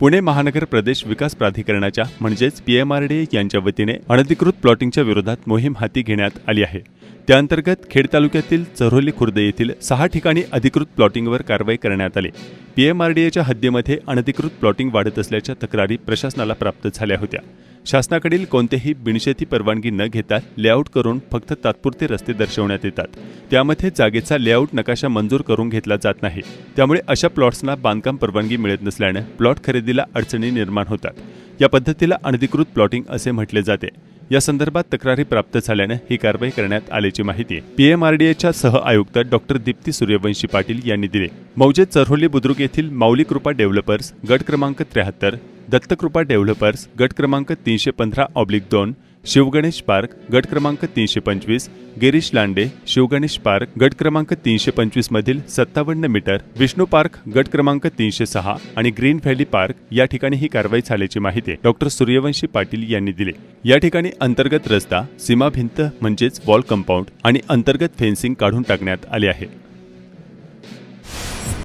पुणे महानगर प्रदेश विकास प्राधिकरणाच्या म्हणजेच पीएमआरडीए यांच्या वतीने अनधिकृत प्लॉटिंगच्या विरोधात मोहीम हाती घेण्यात आली आहे. त्याअंतर्गत खेड तालुक्यातील चरोली खुर्द येथील सहा ठिकाणी अधिकृत प्लॉटिंगवर कारवाई करण्यात आली. पीएमआरडीएच्या हद्दीमध्ये अनधिकृत प्लॉटिंग वाढत असल्याच्या तक्रारी प्रशासनाला प्राप्त झाल्या होत्या. शासनाकडील कोणतेही बिनशेती परवानगी न घेता लेआउट करून फक्त तात्पुरते रस्ते दर्शवण्यात येतात. त्यामध्ये जागेचा लेआउट नकाशा मंजूर करून घेतला जात नाही. त्यामुळे अशा प्लॉट्सना बांधकाम परवानगी मिळत नसल्यानं प्लॉट खरेदीला अडचणी निर्माण होतात. या पद्धतीला अनधिकृत प्लॉटिंग असे म्हटले जाते. या संदर्भात तक्रारी प्राप्त झाल्यानं ही कारवाई करण्यात आल्याची माहिती पीएमआरडीएच्या सह आयुक्त डॉक्टर दीप्ती सूर्यवंशी पाटील यांनी दिली. मौजे चरहोली बुद्रुक येथील माऊली कृपा डेव्हलपर्स गट क्रमांक त्र्याहत्तर दत्तकृपा डेव्हलपर्स गट क्रमांक तीनशे पंधरा ऑब्लिक दोन शिवगणेश पार्क गट क्रमांक तीनशे पंचवीस. गिरीश लांडे शिवगणेश पार्क गट क्रमांक तीनशे पंचवीस मधील सत्तावन्न मीटर. विष्णू पार्क गट क्रमांक तीनशे सहा आणि ग्रीन व्हॅली पार्क या ठिकाणी ही कारवाई झाल्याची माहिती डॉक्टर सूर्यवंशी पाटील यांनी दिली. या ठिकाणी अंतर्गत रस्ता सीमा भिंत म्हणजेच वॉल कंपाऊंड आणि अंतर्गत फेन्सिंग काढून टाकण्यात आले आहे.